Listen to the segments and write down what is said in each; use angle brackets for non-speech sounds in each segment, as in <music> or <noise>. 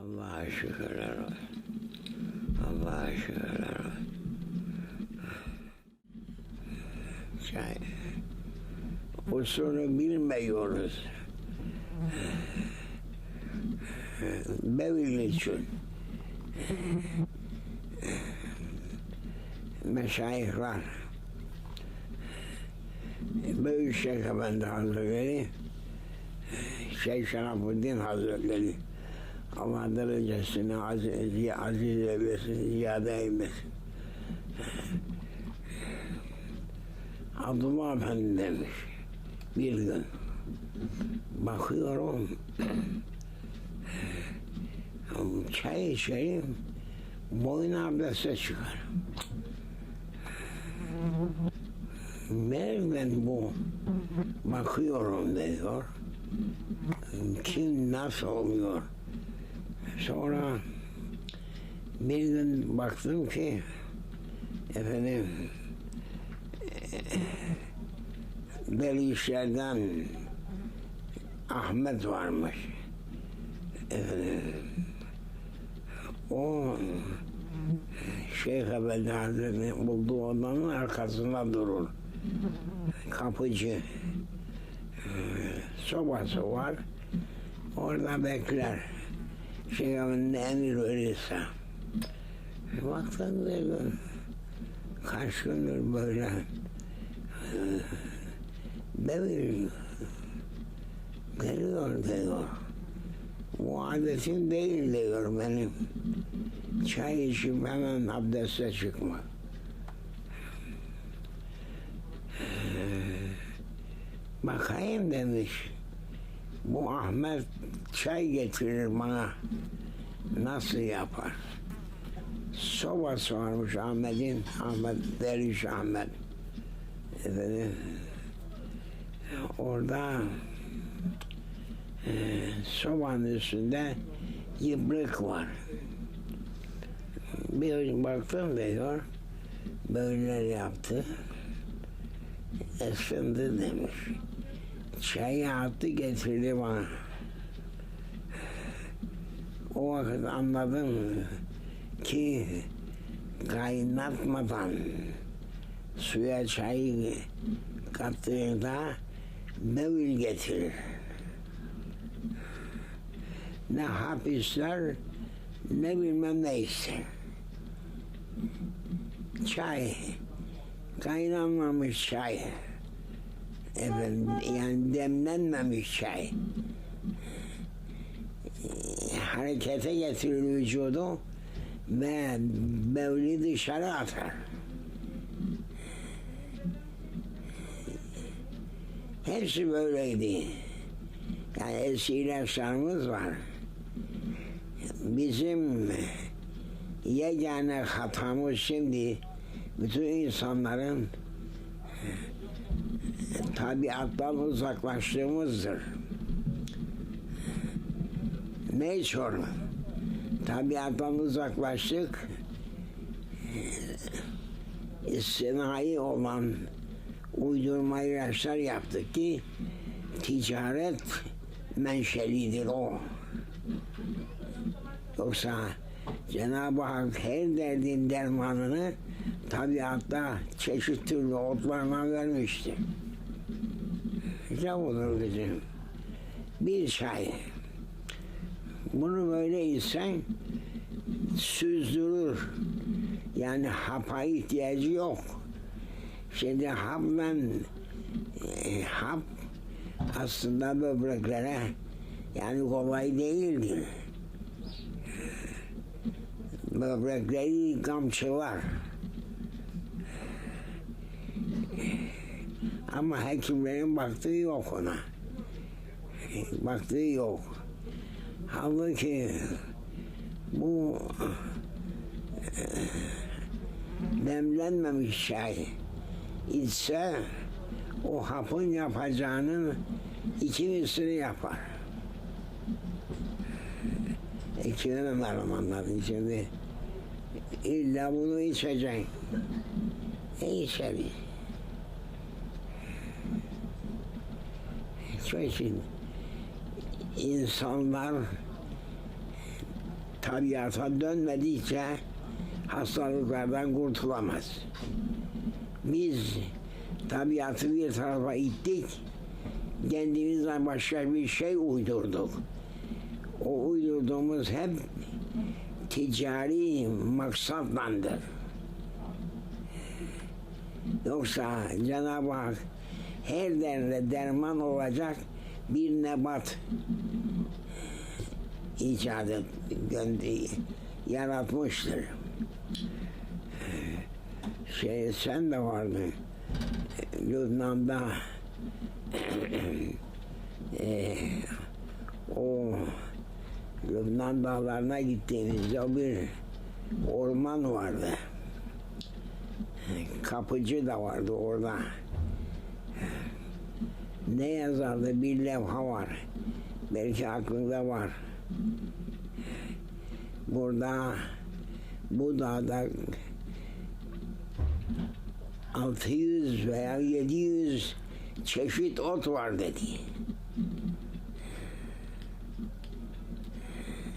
Allah'a şükürler olsun. Allah'a şükürler olsun. Çay. Usulü bilmiyoruz. Bevil için. Meşayihler. Büyük Şeyh Efendi Hazretleri, Şeyh Şerafuddin Hazretleri, Allah derecesini aziz, aziz eylesin, ziyade eylesin. Abdullah Efendi demiş, bir gün bakıyorum, çay içeyim, boyun abdeste çıkar. Nereden bu? Bakıyorum diyor. Kim nasıl oluyor? Sonra bir gün baktım ki efendim deli işlerden Ahmet varmış. Efendim, o Şeyh Efendi Hazretleri bulduğu odanın arkasında durur. Kapıcı. Ee, Sobası var. Orada bekler. Efendi emir verirse. Baktım dedim. Kaç gündür böyle e, devir geliyor diyor. Bu adetim değil diyor benim. Çay içip hemen abdeste çıkma. Bakayım demiş. Bu Ahmet çay getirir bana. Nasıl yapar? Sobası varmış Ahmet'in. Ahmet, Deriş Ahmet. Efendim, orada e, sobanın üstünde yıprak var. Bir baktım diyor, böyle yaptı. Isındı demiş. Çayı attı getirdi bana. O vakit anladım ki kaynatmadan suya çayı kattığında mevil getirir. Ne hap ne bilmem ne ister. Çay, kaynanmamış çay. Efendim, yani demlenmemiş çay. Harekete getirir vücudu ve mevli dışarı atar. Hepsi böyleydi. Yani eski ilaçlarımız var. Bizim yegane hatamız şimdi bütün insanların tabiattan uzaklaştığımızdır. Ne sorun? Tabiattan uzaklaştık. İstinai olan uydurma ilaçlar yaptık ki ticaret menşelidir o. Yoksa Cenab-ı Hak her derdin dermanını tabiatta çeşit türlü otlarına vermiştir. İşte budur kızım. Bir çay. Bunu böyle içsen süzdürür. Yani hapa ihtiyacı yok. Şimdi hapla e, hap aslında böbreklere yani kolay değildir. Böbrekleri kamçılar. Ama hekimlerin baktığı yok ona. Baktığı yok. Halbuki bu e, demlenmemiş çay içse o hapın yapacağının iki misli yapar. İçinemem Almanların şimdi illa bunu içeceksin. E içelim. Çok için insanlar tabiata dönmedikçe hastalıklardan kurtulamaz. Biz tabiatı bir tarafa ittik, kendimizden başka bir şey uydurduk. O uydurduğumuz hep ticari maksatlandır. Yoksa Cenab-ı Hak her derde derman olacak bir nebat gönder, yaratmıştır. Şey, sen de vardın. Lübnan'da <clears throat> e, o Lübnan dağlarına gittiğimizde bir orman vardı. Kapıcı da vardı orada. Ne yazardı bir levha var. Belki aklında var. Burada bu dağda 600 veya 700 çeşit ot var dedi.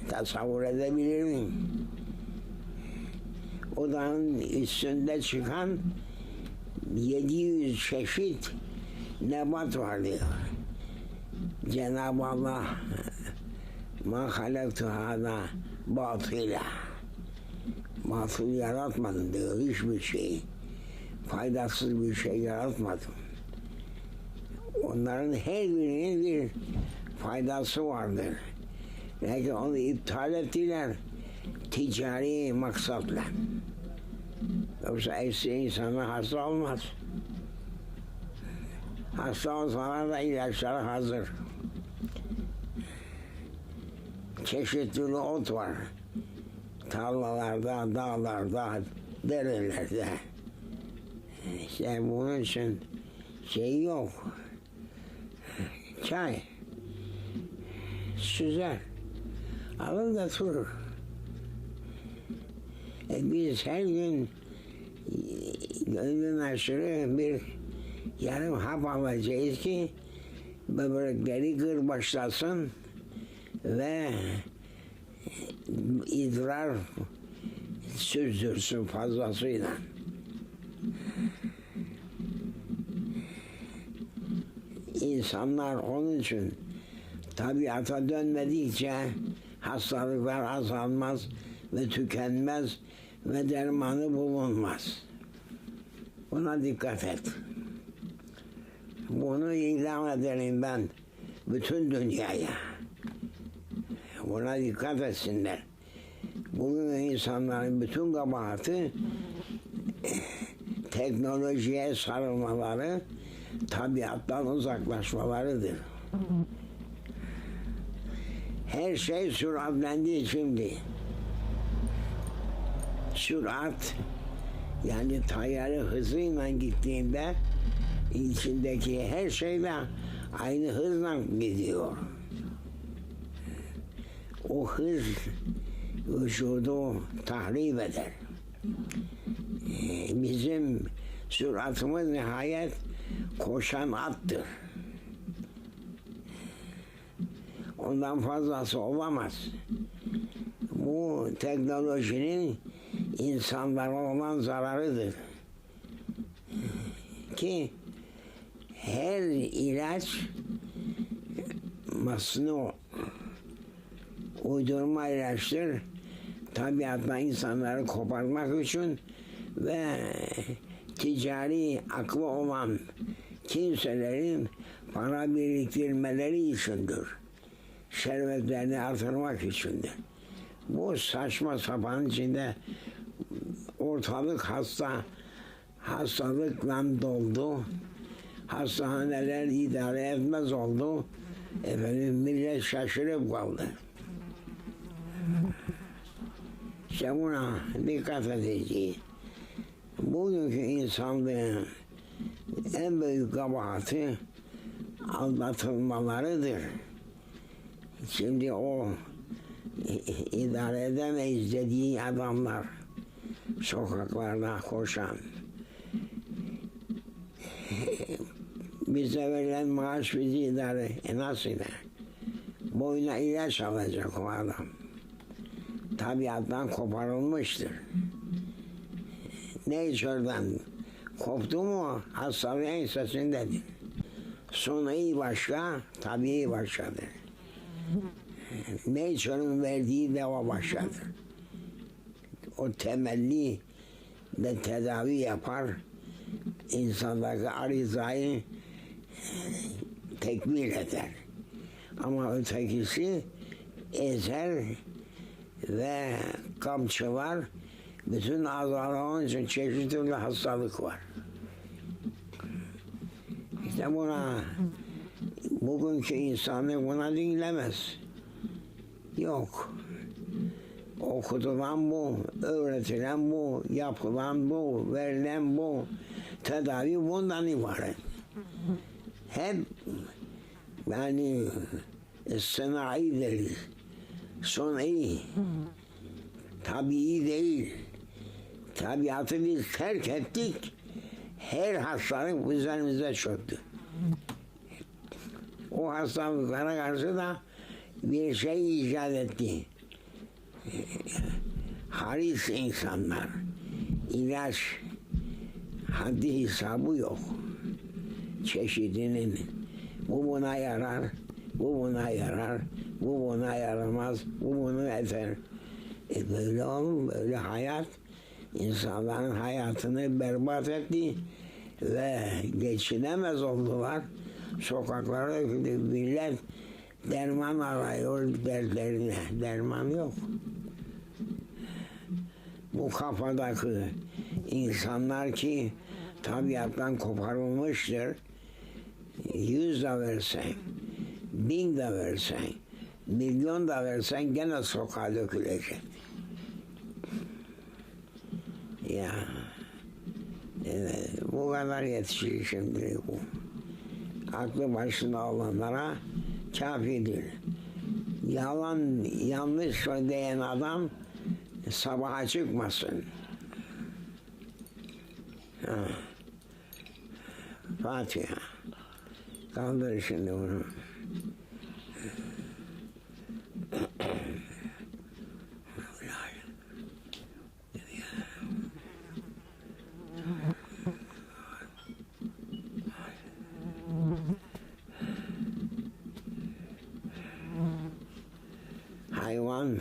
Tasavvur edebilir miyim? O dağın üstünde çıkan 700 çeşit nebat var diyor. Cenab-ı Allah ma halaktu hada batıla batıl yaratmadım diyor hiçbir şey. Faydasız bir şey yaratmadım. Onların her birinin bir faydası vardır. Lakin onu iptal ettiler ticari maksatla. Yoksa eski insana hasta olmaz. Hasta olsalar da ilaçları hazır çeşitli ot var. Tarlalarda, dağlarda, derelerde. İşte bunun için şey yok. Çay. Süzer. Alın da durur. E biz her gün gönlün aşırı bir yarım hap alacağız ki böbrekleri kırbaçlasın ve idrar süzdürsün fazlasıyla. İnsanlar onun için tabiata dönmedikçe hastalıklar azalmaz ve tükenmez ve dermanı bulunmaz. Buna dikkat et. Bunu ilan edelim ben bütün dünyaya. Buna dikkat etsinler. Bugün insanların bütün kabahati teknolojiye sarılmaları, tabiattan uzaklaşmalarıdır. Her şey süratlendi şimdi. Sürat yani tayyarı hızıyla gittiğinde içindeki her şey de aynı hızla gidiyor o hız vücudu tahrip eder. Ee, bizim süratımız nihayet koşan attır. Ondan fazlası olamaz. Bu teknolojinin insanlara olan zararıdır. Ki her ilaç masnu uydurma ilaçtır. Tabiatla insanları koparmak için ve ticari aklı olan kimselerin para biriktirmeleri içindir. Şervetlerini artırmak içindir. Bu saçma sapan içinde ortalık hasta hastalıkla doldu. Hastaneler idare etmez oldu. Efendim millet şaşırıp kaldı. İşte buna dikkat edeceğiz. Bugünkü insanlığın en büyük kabahati aldatılmalarıdır. Şimdi o idare edemeyiz dediği adamlar sokaklarda koşan bize verilen maaş bizi idare e nasıl idare? Boyuna ilaç alacak o adam. Tabiattan koparılmıştır. Nature'dan koptu mu hastalığı ensesindedir. İyi başka, tabii başkadır. Nature'ın verdiği deva başkadır. O temelli de tedavi yapar, insandaki arizayı tekmil eder. Ama ötekisi ezer ve kamçılar bütün azaların için çeşitli hastalık var. İşte buna bugünkü insanlık buna dinlemez. Yok. Okutulan bu, öğretilen bu, yapılan bu, verilen bu, tedavi bundan ibaret. Hep yani sınai deriz. Suni, tabii değil. Tabiatı biz terk ettik. Her hastalık üzerimize çöktü. O hastalıklara karşı da bir şey icat etti. Haris insanlar. ilaç haddi hesabı yok. Çeşidinin. Bu buna yarar, bu buna yarar, bu buna yaramaz, bu bunu eder. E böyle olur, böyle hayat insanların hayatını berbat etti ve geçinemez oldular. Sokaklara. Millet derman arıyor dertlerine. Derman yok. Bu kafadaki insanlar ki tabiattan koparılmıştır. Yüz de versen, bin de versen, milyon da versen gene sokağa dökülecek. Ya evet, bu kadar yetişir şimdi bu. Aklı başında olanlara kafidir. Yalan, yanlış söyleyen adam sabaha çıkmasın. Ha. Fatiha. Kaldır şimdi bunu. Hayvan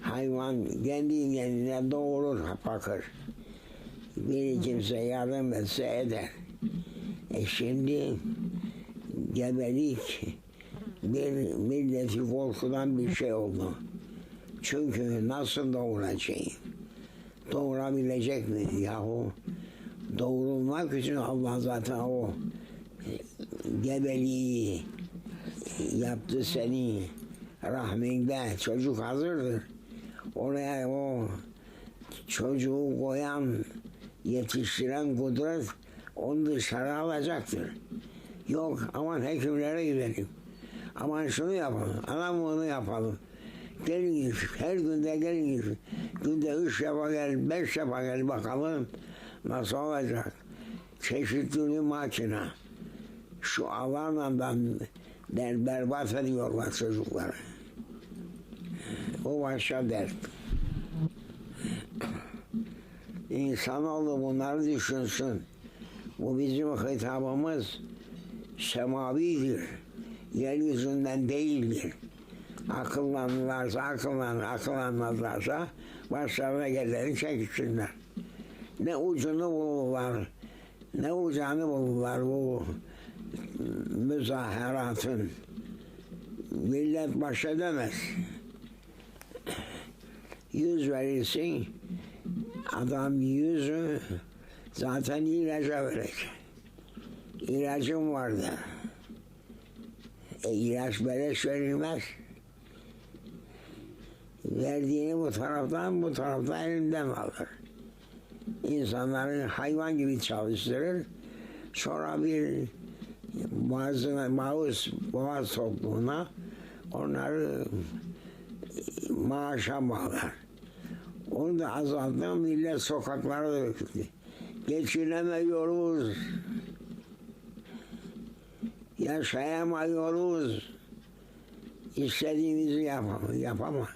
hayvan kendi kendine doğurur, bakır. Bir kimse yardım etse eder. E şimdi gebelik bir milleti korkudan bir şey oldu. Çünkü nasıl doğuracağım? Doğurabilecek mi yahu? Doğurulmak için Allah zaten o gebeliği yaptı seni rahminde çocuk hazırdır. Oraya o çocuğu koyan, yetiştiren kudret onu dışarı alacaktır. Yok aman hekimlere gidelim. Aman şunu yapalım, aman bunu yapalım. Gelin her günde gelin günde üç defa gel, beş defa gel bakalım nasıl olacak. Çeşitli makine. Şu alanla der, berbat ediyorlar çocukları. O başka dert. İnsanoğlu bunları düşünsün. Bu bizim hitabımız semavidir. Yeryüzünden değildir. Akıllanırlarsa akıllanır, akıllanmazlarsa başlarına geleni çeksinler. Ne ucunu bulurlar, ne ucunu bulurlar bu müzaheratın. Millet baş edemez. Yüz verirsin, adam yüzü zaten ilaca verecek. İlacım vardı. E, ilaç beleş verilmez. Verdiğini bu taraftan, bu taraftan elinden alır. İnsanları hayvan gibi çalıştırır. Sonra bir bazı maus boğaz topluluğuna onları maaşa bağlar. Onu da azalttı millet sokaklara döküldü. Geçinemiyoruz. Yaşayamıyoruz. İstediğimizi yapamam. yapamam.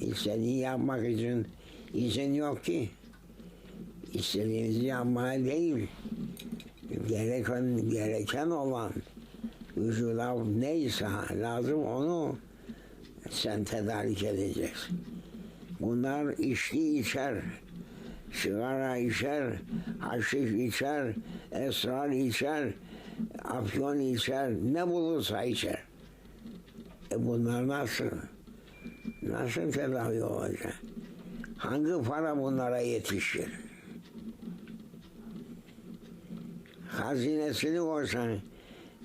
İstediğini yapmak için izin yok ki. İstediğinizi yapmaya değil. Gereken, gereken olan vücuda neyse lazım onu sen tedarik edeceksin. Bunlar içki içer, sigara içer, haşiş içer, esrar içer, afyon içer, ne bulursa içer. E bunlar nasıl? Nasıl tedavi olacak? Hangi para bunlara yetişir? Hazinesini koysan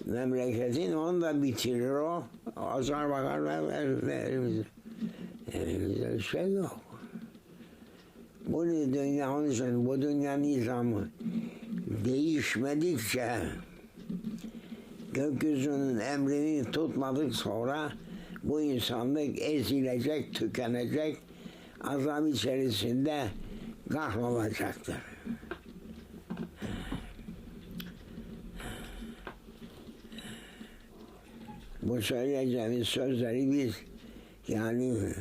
memleketin onu da bitirir o. Zaman bakar ver elimizde. Elimizde bir şey yok. Bu dünya onun için bu dünya nizamı değişmedikçe gökyüzünün emrini tutmadık sonra bu insanlık ezilecek, tükenecek, azam içerisinde kahrolacaktır. Bu söyleyeceğimiz sözleri biz yani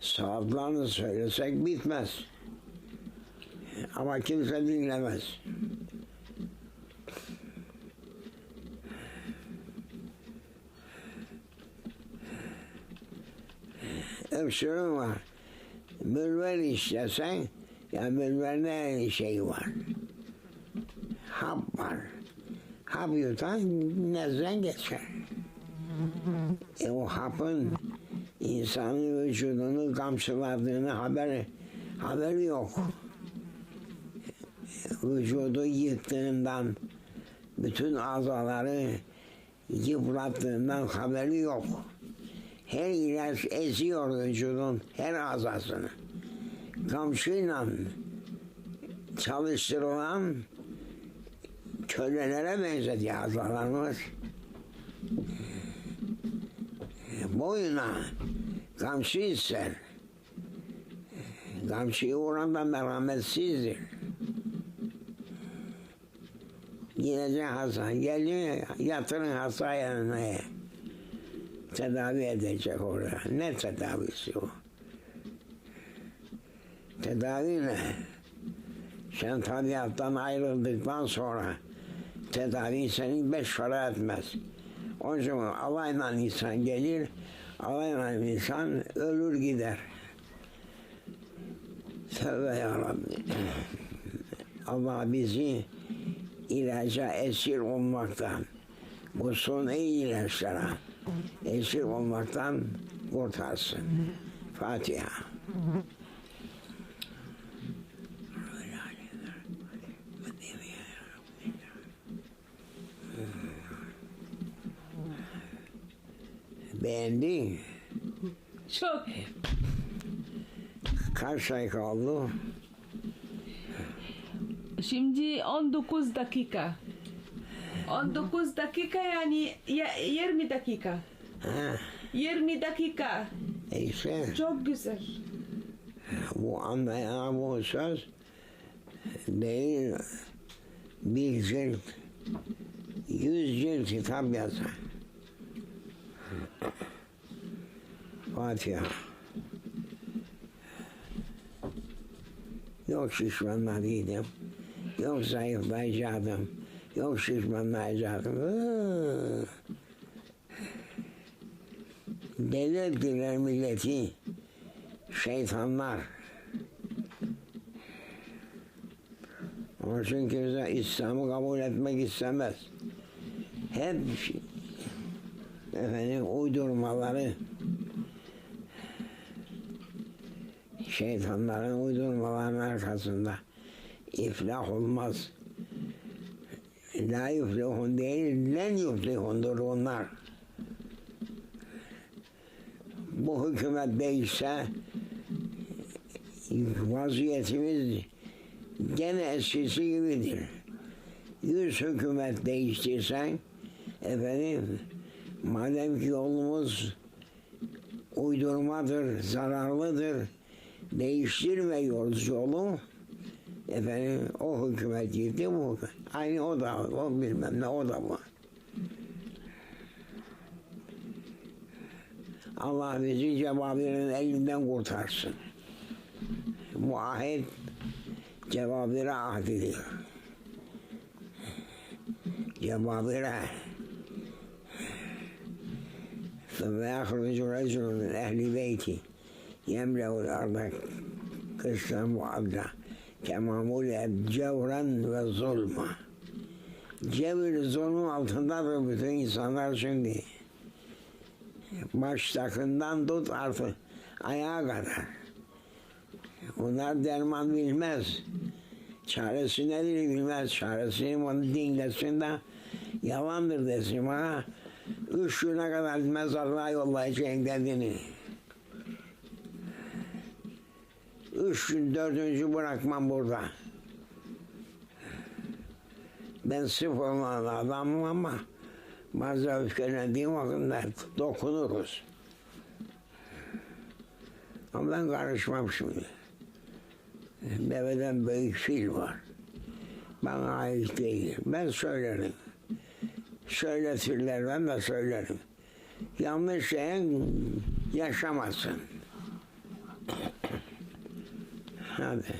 saatlarını söylesek bitmez. Ama kimse dinlemez. öksürüğün var. Mürver istesen, ya mürver ne şey var? Hap var. Hap yutan nezden geçer. E o hapın insanın vücudunu kamçıladığını haber haberi yok. Vücudu yıktığından, bütün azaları yıprattığından haberi yok. Her ilaç eziyor vücudun her azasını. Kamçıyla çalıştırılan kölelere benzediyor azalarımız. Boyuna kamçı ister. Kamçıyı vuran da merhametsizdir. Gidecek hasta, geliyor yatırın hasta yanına tedavi edecek oraya. Ne tedavisi o? Tedavi ne? Sen tabiattan ayrıldıktan sonra tedavi senin beş para etmez. Onun için alayla insan gelir, alayla insan ölür gider. Tövbe yarabbi. Allah bizi ilaca esir olmaktan, bu suni ilaçlara esir olmaktan kurtarsın. Fatiha. Beğendin? Çok. Kaç sayfa oldu? Şimdi 19 dakika. 19 dakika yani ya- 20 dakika. Ha, 20 dakika. işte Çok güzel. bu anlayan bu söz değil bir cilt, yüz cilt kitap yazar. Fatiha. Yok şişmanladıydım. Yok zayıflayacaktım. Yok şişmanlayacaktım. Iıı. Delirttiler milleti. Şeytanlar. Onun için kimse İslam'ı kabul etmek istemez. Hep efendim uydurmaları şeytanların uydurmalarının arkasında iflah olmaz. La yuflihun değil, len yuflihundur onlar. Bu hükümet değişse vaziyetimiz gene eskisi gibidir. Yüz hükümet değiştirsen efendim madem ki yolumuz uydurmadır, zararlıdır, değiştirmiyoruz yolu. Efendim o hükümet gitti bu hükümet. Aynı o da o bilmem ne o da bu. Allah bizi Cebabirin elinden kurtarsın. Bu ahit Cebabire ahdidir. Cebabire ثم يخرج رجل من أهل بيتي يملأ الأرض قسطا وعدلا كما ملئت جورا وظلما Cevir zulmün altındadır bütün insanlar şimdi. Baş takından tut artık ayağa kadar. Onlar derman bilmez. Çaresi nedir bilmez. Çaresini onu dinlesin de yalandır desin bana. Üç güne kadar mezarlığa yollayacağım dediğini. Üç gün dördüncü bırakmam burada. Ben sıfır olan adamım ama bazen öfkelendiğim vakitler dokunuruz. Ama ben karışmam şimdi. Deveden büyük fil var. Bana ait değil. Ben söylerim. Söyletirler ben de söylerim. Yanlış şeyin yaşamasın. Hadi.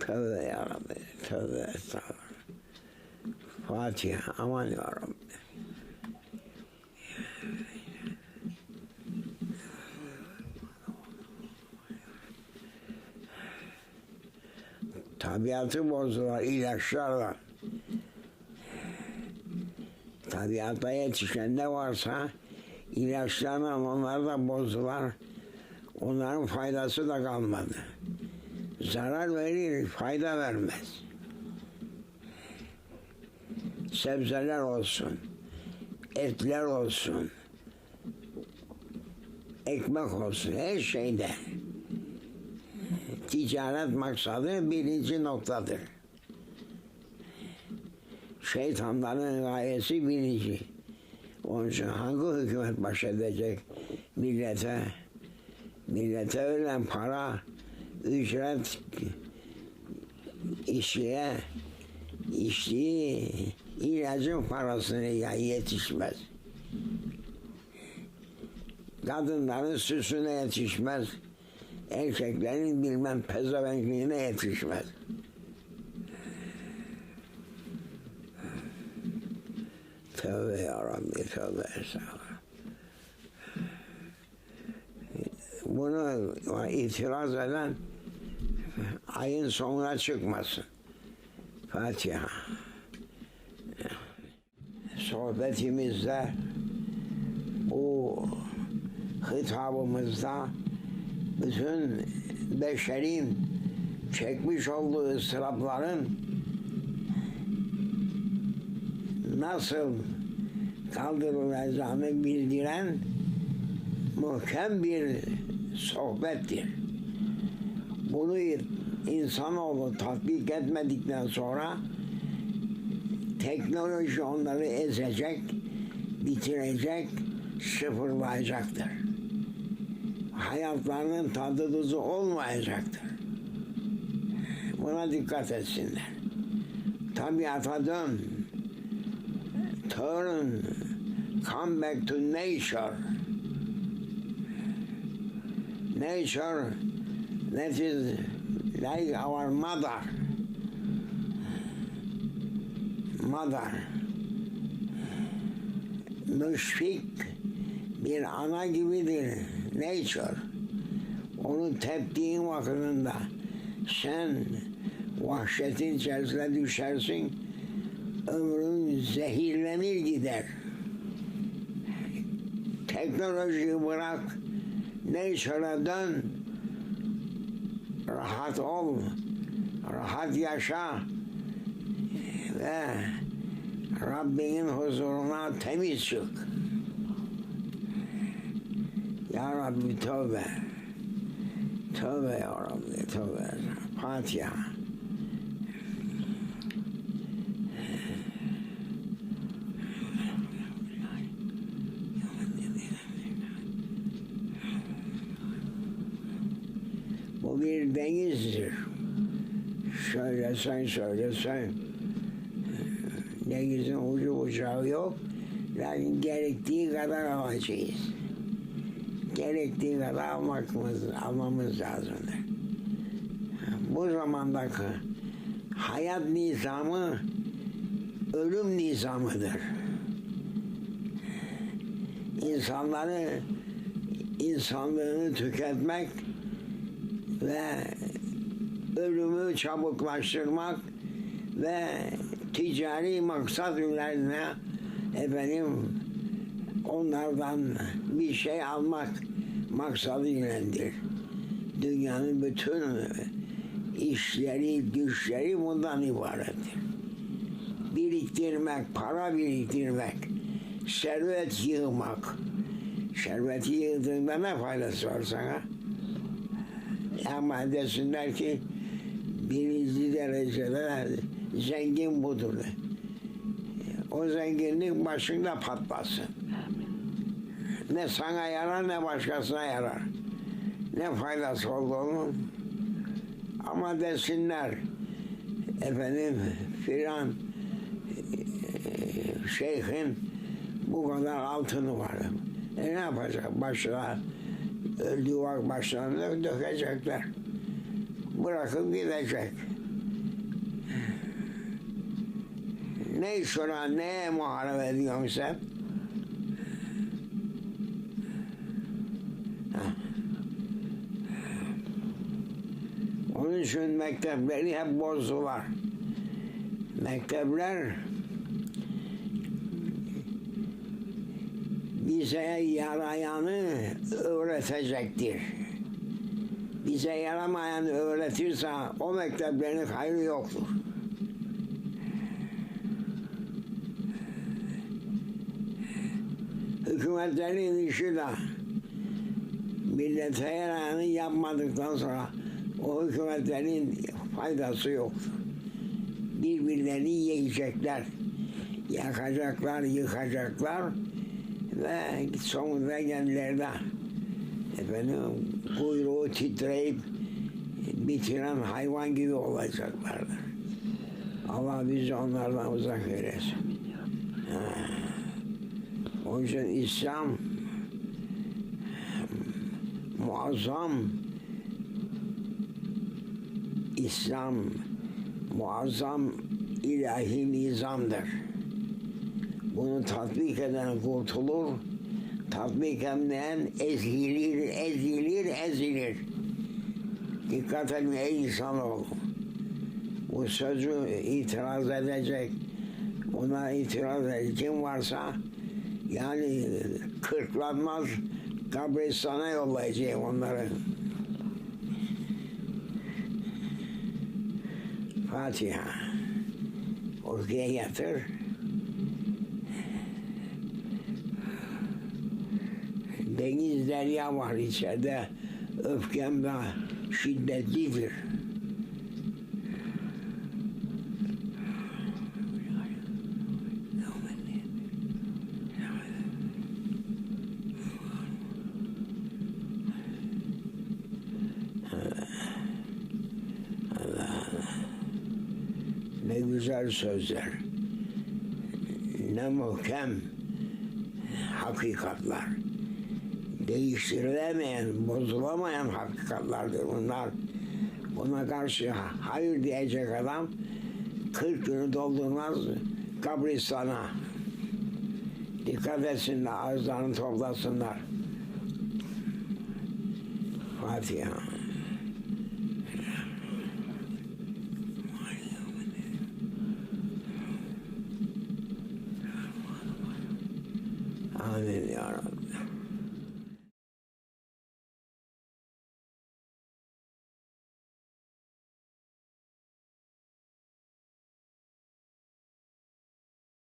Tövbe yarabbi. Tövbe estağfurullah. Fatiha. Aman yarabbi. Tabiatı bozdular ilaçlarla. Tabiatta yetişen ne varsa ilaçlarla onlar da bozdular. Onların faydası da kalmadı. Zarar verir, fayda vermez. Sebzeler olsun, etler olsun, ekmek olsun, her şeyde ticaret maksadı birinci noktadır. Şeytanların gayesi birinci. Onun için hangi hükümet baş edecek millete? Millete verilen para, ücret işçiye içtiği ilacın parasını ya yetişmez. Kadınların süsüne yetişmez. Erkeklerin bilmem pezevenkliğine yetişmez. Tövbe yarabbi, tövbe. Bunu itiraz eden ayın sonuna çıkmasın. Fatiha. Sohbetimizde bu hitabımızda bütün beşerin çekmiş olduğu ıstırapların nasıl kaldırılacağını bildiren muhkem bir sohbettir. Bunu insanoğlu tatbik etmedikten sonra teknoloji onları ezecek, bitirecek, sıfırlayacaktır. Hayatlarının tadı tuzu olmayacaktır. Buna dikkat etsinler. Tabiata dön. Turn, come back to nature. Nature that is like our mother. Mother. Müşfik bir ana gibidir. Nature. Onu teptiğin vakitinde sen vahşetin içerisine düşersin. Ömrün zehirlenir gider. Teknolojiyi bırak. Nature'a dön. Rahat ol. Rahat yaşa. Ve Rabbinin huzuruna temiz çık. Ya Rabbi tövbe. Tövbe ya Rabbi tövbe. Fatiha. Bu bir denizdir. Söylesen söylesen. Denizin ucu bucağı yok. Lakin gerektiği kadar alacağız. gerektiği kadar almamız, almamız lazımdır. Bu zamandaki hayat nizamı ölüm nizamıdır. İnsanları insanlığını tüketmek ve ölümü çabuklaştırmak ve ticari maksat üzerine efendim onlardan bir şey almak maksadı ilendir. Dünyanın bütün işleri, güçleri bundan ibarettir. Biriktirmek, para biriktirmek, servet yığmak. Serveti yığdığında ne faydası var sana? Ama desinler ki birinci derecede zengin budur. O zenginlik başında patlasın. Ne sana yarar ne başkasına yarar. Ne faydası olduğunu ama desinler efendim filan e, şeyhin bu kadar altını var. E ne yapacak? Başına öldüğü vak başlarına dökecekler. Bırakıp gidecek. Ne iş olan neye muharebe ediyorsun? Onun için mektepleri hep bozdular. Mektepler bize yarayanı öğretecektir. Bize yaramayan öğretirse o mekteplerin hayrı yoktur. Hükümetlerin işi de millete yarayanı yapmadıktan sonra o hükümetlerin faydası yoktur. Birbirlerini yiyecekler, yakacaklar, yıkacaklar ve sonunda kendilerine efendim kuyruğu titreyip bitiren hayvan gibi olacaklardır. Allah bizi onlardan uzak eylesin. Onun için İslam muazzam İslam muazzam ilahi nizamdır. Bunu tatbik eden kurtulur, tatbik etmeyen ezilir, ezilir, ezilir. Dikkat edin ey insanoğlu. Bu sözü itiraz edecek, ona itiraz edecek kim varsa yani kırklanmaz kabristana yollayacak onları. Fatiha. Ortaya yatır. Deniz derya var içeride. Öfkem de şiddetlidir. Ne güzel sözler. Ne muhkem hakikatlar. Değiştirilemeyen, bozulamayan hakikatlardır bunlar. Buna karşı hayır diyecek adam 40 günü doldurmaz kabristana. Dikkat etsinler, ağızlarını toplasınlar. Fatiha.